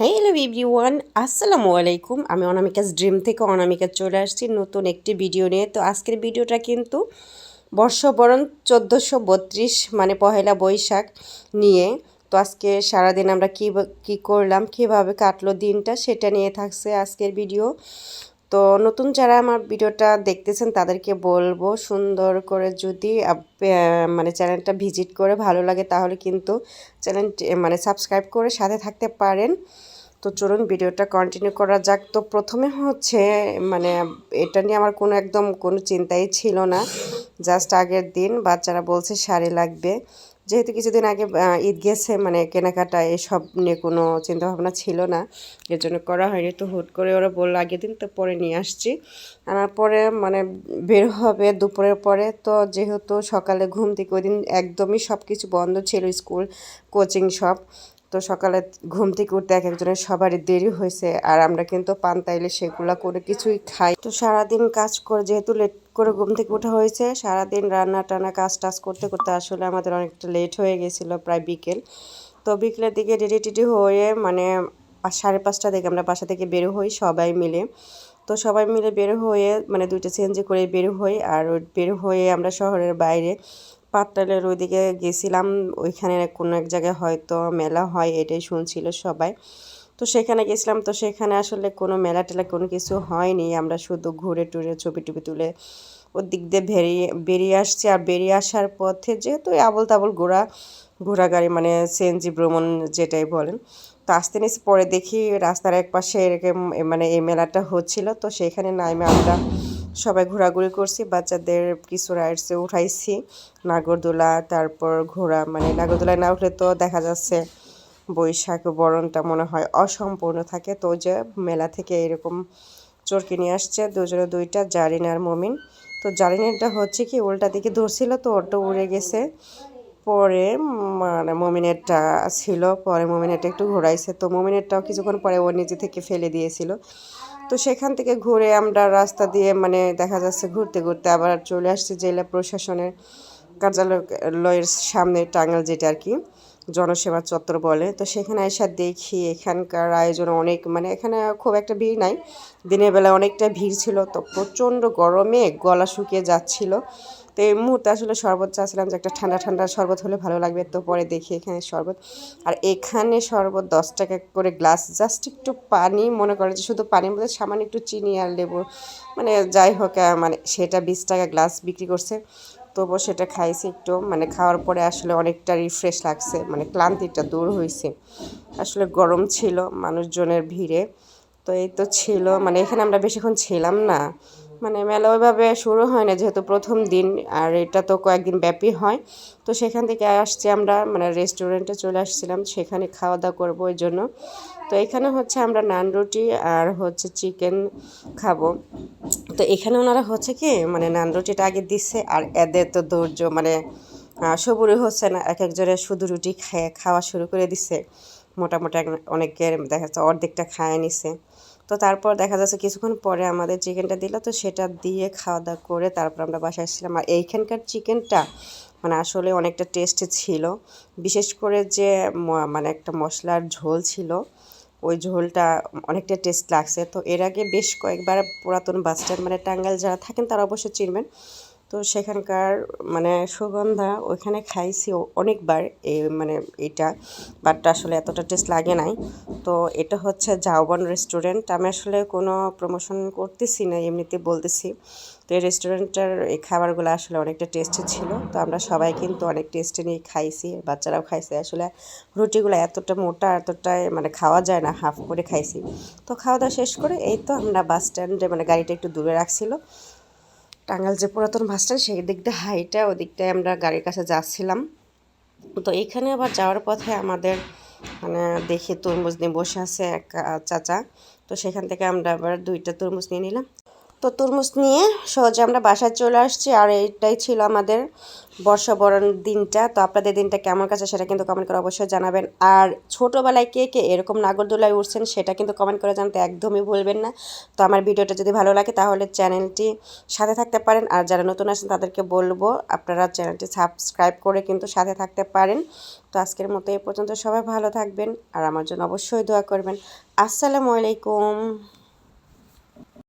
Hello everyone আসসালামু আলাইকুম আমি অনামিকাস ড্রিম থেকে অনামিকা চলে আসছি নতুন একটি ভিডিও নিয়ে। তো আজকের ভিডিওটা কিন্তু বর্ষবরণ চোদ্দোশো বত্রিশ মানে পহেলা বৈশাখ নিয়ে। তো আজকে সারাদিন আমরা কী কী করলাম, কীভাবে কাটলো দিনটা, সেটা নিয়ে থাকছে আজকের ভিডিও তো নতুন যারা আমার ভিডিওটা দেখতেছেন, তাদেরকে বলব সুন্দর করে যদি মানে চ্যানেলটা ভিজিট করে ভালো লাগে, তাহলে কিন্তু চ্যানেল মানে সাবস্ক্রাইব করে সাথে থাকতে পারেন। তো চলুন ভিডিওটা কন্টিনিউ করা যাক। তো প্রথমে হচ্ছে মানে এটা নিয়ে আমার কোনো একদম কোনো চিন্তাই ছিল না। জাস্ট আগের দিন বাচ্চারা বলছে শাড়ি লাগবে। যেহেতু কিছুদিন আগে ঈদ গেছে মানে কেনাকাটা এসব নিয়ে কোনো চিন্তাভাবনা ছিল না এর জন্য করা হয়নি। তো হুট করে ওরা বলল, আগের দিন তো পরে নিয়ে আসছি। আনার পরে মানে বের হবে দুপুরের পরে। তো যেহেতু সকালে ঘুম থেকে ওই দিন একদমই সব কিছু বন্ধ ছিল, স্কুল, কোচিং সব তো সকালে ঘুম থেকে উঠতে এক একজনের সবারই দেরি হয়েছে, আর আমরা কিন্তু পান্তাইলে সেগুলো করে কিছুই খাই। তো সারাদিন কাজ করে যেহেতু লেট করে ঘুম থেকে ওঠা হয়েছে, সারাদিন রান্না টানা কাজ টাজ করতে করতে আসলে আমাদের অনেকটা লেট হয়ে গেছিল প্রায় বিকেল। তো বিকেলের দিকে রেডি টেডি হয়ে মানে সাড়ে পাঁচটা থেকে আমরা বাসা থেকে বের হই সবাই মিলে। তো সবাই মিলে বের হয়ে মানে দুইটা চেঞ্জ করে বের হই, আর বের হয়ে আমরা শহরের বাইরে পাটটালের ওইদিকে গেছিলাম, ওইখানে কোনো এক জায়গায় হয়তো মেলা হয় এটাই শুনছিল সবাই। তো সেখানে গেছিলাম, তো সেখানে আসলে কোনো মেলা টেলা কোনো কিছু হয়নি। আমরা শুধু ঘুরে টুরে ছবি টবি তুলে ওর দিক দিয়ে বেরিয়ে বেরিয়ে আসছি। আর বেরিয়ে আসার পথে যেহেতু আবল তাবল ঘোরা ঘোড়া গাড়ি মানে সিএনজি ভ্রমণ যেটাই বলেন, তো আসতে নিচে পরে দেখি রাস্তার এক পাশে এরকম মানে এই মেলাটা হচ্ছিল, তো সেখানে নামে আমরা সবাই ঘোরাঘুরি করছি, বাচ্চাদের কিছু রাইডসে উঠাইছি। নাগরদোলা, তারপর ঘোরা মানে নাগরদোলায় না উঠলে তো দেখা যাচ্ছে বৈশাখ, বরণটা মনে হয় অসম্পূর্ণ থাকে। তো যে মেলা থেকে এরকম চরকি নিয়ে আসছে দুজনে দুইটা, জারিন আর মমিন। তো জারিনেরটা হচ্ছে কি, উল্টা দিকে ধরছিল, তো ওটা উড়ে গেছে। পরে মানে মমিনেরটা ছিল, পরে মমিনেরটা একটু ঘোরাইছে। তো মমিনেরটাও কিছুক্ষণ পরে ও নিজে থেকে ফেলে দিয়েছিল। তো সেখান থেকে ঘুরে আমরা রাস্তা দিয়ে মানে দেখা যাচ্ছে ঘুরতে ঘুরতে আবার চলে আসছি জেলা প্রশাসনের কার্যালয়ের সামনে টাঙ্গাল যেটা আর কি, জনসেবা চত্বর বলে। তো সেখানে এসে দেখি এখানকার আয়োজন অনেক মানে এখানে খুব একটা ভিড় নাই। দিনের বেলা অনেকটা ভিড় ছিল, তো প্রচণ্ড গরমে গলা শুকিয়ে যাচ্ছিল। তো এই মুহূর্তে আসলে শরবত চাচ্ছিলাম যে একটা ঠান্ডা ঠান্ডা শরবত হলে ভালো লাগবে। তো পরে দেখি এখানে শরবত। আর এখানে শরবত দশ টাকা করে গ্লাস। জাস্ট একটু পানি মনে করে যে শুধু পানির মধ্যে সামান্য একটু চিনি আর লেবু। মানে যাই হোক মানে সেটা বিশ টাকা গ্লাস বিক্রি করছে। তবুও সেটা খাইছি একটু। মানে খাওয়ার পরে আসলে অনেকটা রিফ্রেশ লাগছে। মানে ক্লান্তিটা দূর হয়েছে আসলে গরম ছিল মানুষজনের ভিড়ে। তো এই তো ছিল। মানে এখানে আমরা বেশিক্ষণ ছিলাম না। মানে মেলা ওইভাবে শুরু হয় না যেহেতু প্রথম দিন আর এটা তো কয়েকদিন ব্যাপী হয়। তো সেখান থেকে আসছি আমরা মানে রেস্টুরেন্টে চলে আসছিলাম সেখানে খাওয়া দাওয়া করব ওই জন্য। তো এখানে হচ্ছে আমরা নান রুটি আর হচ্ছে চিকেন খাব। তো এখানে ওনারা হচ্ছে কি মানে নান রুটিটা আগে দিচ্ছে আর এদের তো ধৈর্য মানে আহ, সবুরই হচ্ছে না এক একজনের শুধু রুটি খেয়ে খাওয়া শুরু করে দিচ্ছে মোটামুটি অনেকের দেখা যাচ্ছে অর্ধেকটা খায় নিছে। তো তারপর দেখা যাচ্ছে কিছুক্ষণ পরে আমাদের চিকেনটা দিল, তো সেটা দিয়ে খাওয়া দাওয়া করে তারপর আমরা বাসায় এসেছিলাম। আর এইখানকার চিকেনটা মানে আসলে অনেকটা টেস্ট ছিল। বিশেষ করে যে মানে একটা মশলার ঝোল ছিল, ওই ঝোলটা অনেকটা টেস্ট লাগছে। তো এর আগে বেশ কয়েকবার পুরাতন বাস মানে টাঙ্গাইল যারা থাকেন তারা অবশ্যই চিনবেন। তো সেখানকার মানে সুগন্ধা ওইখানে খাইছি অনেকবার এই মানে এটা। বাট আসলে এতটা টেস্ট লাগে নাই। তো এটা হচ্ছে জাওবান রেস্টুরেন্ট আমি আসলে কোনো প্রমোশন করতেছি না, এমনিতে বলতেছি। তো এই রেস্টুরেন্টের এই খাবারগুলো আসলে অনেকটা টেস্টি ছিল। তো আমরা সবাই কিন্তু অনেক টেস্টি নিয়ে খাইছি, বাচ্চারাও খাইছে। আসলে রুটিগুলো এতটা মোটা, এতটাই মানে খাওয়া যায় না, হাফ করে খাইছি। তো খাওয়া দাওয়া শেষ করে এই তো আমরা বাস স্ট্যান্ডে মানে গাড়িটা একটু দূরে রাখছিল। টাঙ্গাইল যে পুরাতন বাস স্ট্যান্ড সেই দিয়ে হাইটা ওই দিকটায় আমরা গাড়ির কাছে যাচ্ছিলাম। তো এখানে আবার যাওয়ার পথে আমাদের মানে দেখি তরমুজ নিয়ে বসে আছে এক চাচা। তো সেখান থেকে আমরা আবার দুইটা তরমুজ নিয়ে নিলাম। তো তরমুজ নিয়ে সহজে আমরা বাসায় চলে আসছি আর এইটাই ছিল আমাদের বর্ষবরণ দিনটা। তো আপনাদের দিনটা কেমন কাছে সেটা কিন্তু কমেন্ট করে অবশ্যই জানাবেন। আর ছোটোবেলায় কে কে এরকম নাগরদোলায় উঠছেন সেটা কিন্তু কমেন্ট করে জানতে একদমই ভুলবেন না। তো আমার ভিডিওটা যদি ভালো লাগে তাহলে চ্যানেলটি সাথে থাকতে পারেন। আর যারা নতুন আছেন তাদেরকে বলব আপনারা চ্যানেলটি সাবস্ক্রাইব করে কিন্তু সাথে থাকতে পারেন। তো আজকের মতো এই পর্যন্ত সবাই ভালো থাকবেন আর আমার জন্য অবশ্যই দোয়া করবেন। আসসালামু আলাইকুম।